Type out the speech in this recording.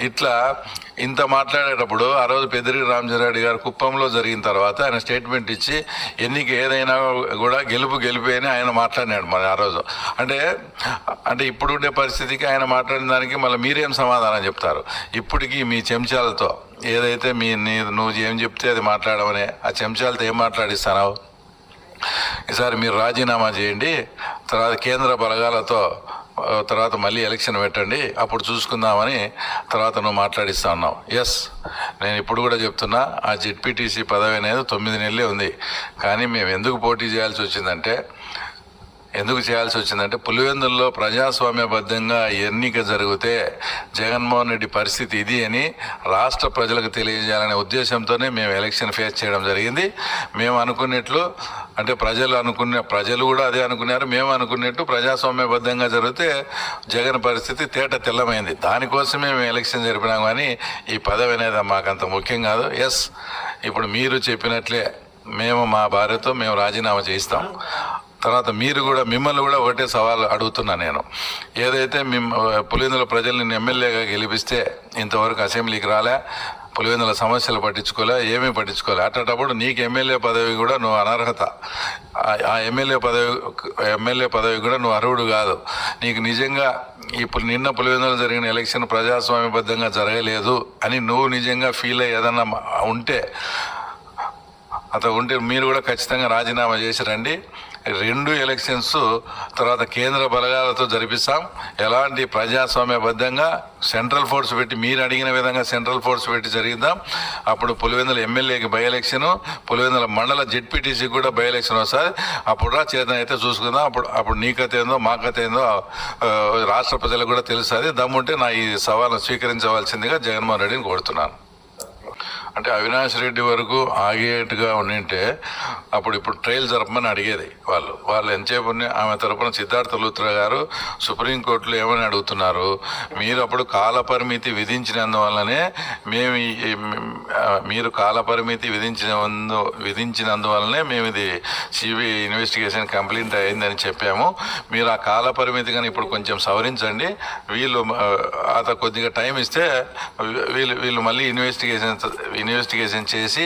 ఇట్లా ఇంత మాట్లాడేటప్పుడు ఆ రోజు పెద్దిరెడ్డి రామచంద్రరెడ్డి గారు కుప్పంలో జరిగిన తర్వాత ఆయన స్టేట్మెంట్ ఇచ్చి ఎన్నిక ఏదైనా కూడా గెలుపు గెలిపి అని ఆయన మాట్లాడినాడు మరి ఆ రోజు. అంటే అంటే ఇప్పుడుండే పరిస్థితికి ఆయన మాట్లాడిన దానికి మళ్ళీ మీరేం సమాధానం చెప్తారు? ఇప్పటికీ మీ చెంచాలతో ఏదైతే మీ నువ్వు ఏం చెప్తే అది మాట్లాడమని ఆ చెంచాలతో ఏం మాట్లాడిస్తానావు? ఈసారి మీరు రాజీనామా చేయండి తర్వాత కేంద్ర బలగాలతో తర్వాత మళ్ళీ ఎలక్షన్ పెట్టండి అప్పుడు చూసుకుందామని తర్వాత నువ్వు మాట్లాడిస్తా ఉన్నావు ఎస్ నేను ఇప్పుడు కూడా చెప్తున్నా ఆ జెడ్పీటీసీ పదవి అనేది తొమ్మిది నెలలే ఉంది. కానీ మేము ఎందుకు పోటీ చేయాల్సి వచ్చిందంటే ఎందుకు చేయాల్సి వచ్చిందంటే పులివెందుల్లో ప్రజాస్వామ్యబద్ధంగా ఎన్నిక జరిగితే జగన్మోహన్ రెడ్డి పరిస్థితి ఇది అని రాష్ట్ర ప్రజలకు తెలియజేయాలనే ఉద్దేశంతోనే మేము ఎలక్షన్ ఫేస్ చేయడం జరిగింది. మేము అనుకున్నట్లు అంటే ప్రజలు అనుకునే ప్రజలు కూడా అదే అనుకున్నారు మేము అనుకున్నట్టు ప్రజాస్వామ్యబద్ధంగా జరిగితే జగన్ పరిస్థితి తేట తెల్లమైంది. దానికోసమే మేము ఎలక్షన్ జరిపినాం కానీ ఈ పదవి అనేది మాకంత ముఖ్యం కాదు. ఎస్ ఇప్పుడు మీరు చెప్పినట్లే మేము మా భార్యతో మేము రాజీనామా చేయిస్తాం. తర్వాత మీరు కూడా మిమ్మల్ని కూడా ఒకటే సవాల్ అడుగుతున్నా నేను. ఏదైతే మిమ్మ పులిందుల ప్రజల్ని నిన్ను ఎమ్మెల్యేగా గెలిపిస్తే ఇంతవరకు అసెంబ్లీకి రాలే. పులివెందుల సమస్యలు పట్టించుకోలే ఏమీ పట్టించుకోలే. అట్టేటప్పుడు నీకు ఎమ్మెల్యే పదవి కూడా నువ్వు అనర్హత. ఆ- ఎమ్మెల్యే పదవి ఎమ్మెల్యే పదవి కూడా నువ్వు అర్హుడు కాదు. నీకు నిజంగా ఇప్పుడు నిన్న పులివెందులు జరిగిన ఎలక్షన్ ప్రజాస్వామ్యబద్ధంగా జరగలేదు అని నువ్వు నిజంగా ఫీల్ అయ్యి ఏదన్నా ఉంటే అతను ఉంటే మీరు కూడా ఖచ్చితంగా రాజీనామా చేసి రండి. రెండు ఎలక్షన్స్ తర్వాత కేంద్ర బలగాలతో జరిపిస్తాం. ఎలాంటి ప్రజాస్వామ్యబద్ధంగా సెంట్రల్ ఫోర్స్ పెట్టి మీరు అడిగిన విధంగా సెంట్రల్ ఫోర్స్ పెట్టి జరిగిద్దాం. అప్పుడు పులివెందుల ఎమ్మెల్యేకి బై ఎలక్షన్ పులివెందుల మండల జెడ్పీటీసీకి కూడా బై ఎలక్షన్ వస్తుంది. అప్పుడు రా చేతన అయితే చూసుకుందాం. అప్పుడు అప్పుడు నీ కథ ఏందో మా కథ ఏందో రాష్ట్ర ప్రజలకు కూడా తెలుస్తుంది. దమ్ముంటే నా ఈ సవాల్ను స్వీకరించవలసిందిగా జగన్మోహన్ రెడ్డిని కోరుతున్నాను. అంటే అవినాష్ రెడ్డి వరకు ఆగేట్టుగా ఉండింటే అప్పుడు ఇప్పుడు ట్రయల్ జరపమని అడిగేది వాళ్ళు. వాళ్ళు ఎంతసేపు ఆమె తరపున సిద్ధార్థ లూత్రా గారు సుప్రీంకోర్టులో ఏమని అడుగుతున్నారు? మీరు అప్పుడు కాల పరిమితి విధించినందువల్లనే మేము మీరు కాల పరిమితి విధించినందు విధించినందువల్లనే మేము ఇది సిబిఐ ఇన్వెస్టిగేషన్ కంప్లీట్ అయిందని చెప్పాము. మీరు ఆ కాల పరిమితి కానీ ఇప్పుడు కొంచెం సవరించండి. వీళ్ళు అత కొద్దిగా టైం ఇస్తే వీళ్ళు వీళ్ళు మళ్ళీ ఇన్వెస్టిగేషన్ ఇన్వెస్టిగేషన్ చేసి